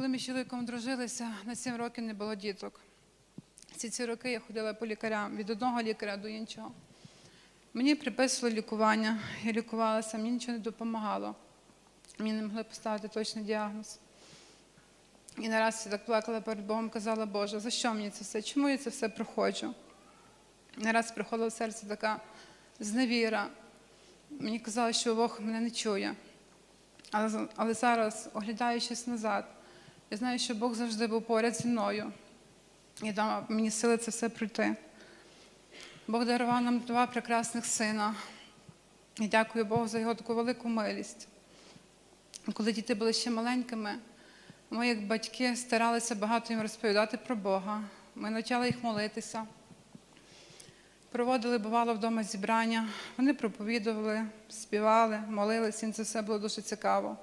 Коли ми з чоловіком дружилися, на 7 років не було діток. Всі ці роки я ходила по лікарям від одного лікаря до іншого. Мені приписували лікування, я лікувалася, мені нічого не допомагало. Мені не могли поставити точний діагноз. І нараз я так плакала перед Богом, казала, Боже, за що мені це все? Чому я це все проходжу? Нараз приходила в серце така зневіра. Мені казали, що Бог мене не чує. Але, але зараз, оглядаючись назад, я знаю, що Бог завжди був поряд зі мною і дав мені сили це все пройти. Бог дарував нам два прекрасних сина. І дякую Богу за його таку велику милість. Коли діти були ще маленькими, ми, як батьки, старалися багато їм розповідати про Бога. Ми навчали їх молитися. Проводили, бувало, вдома зібрання. Вони проповідували, співали, молилися, їм це все було дуже цікаво.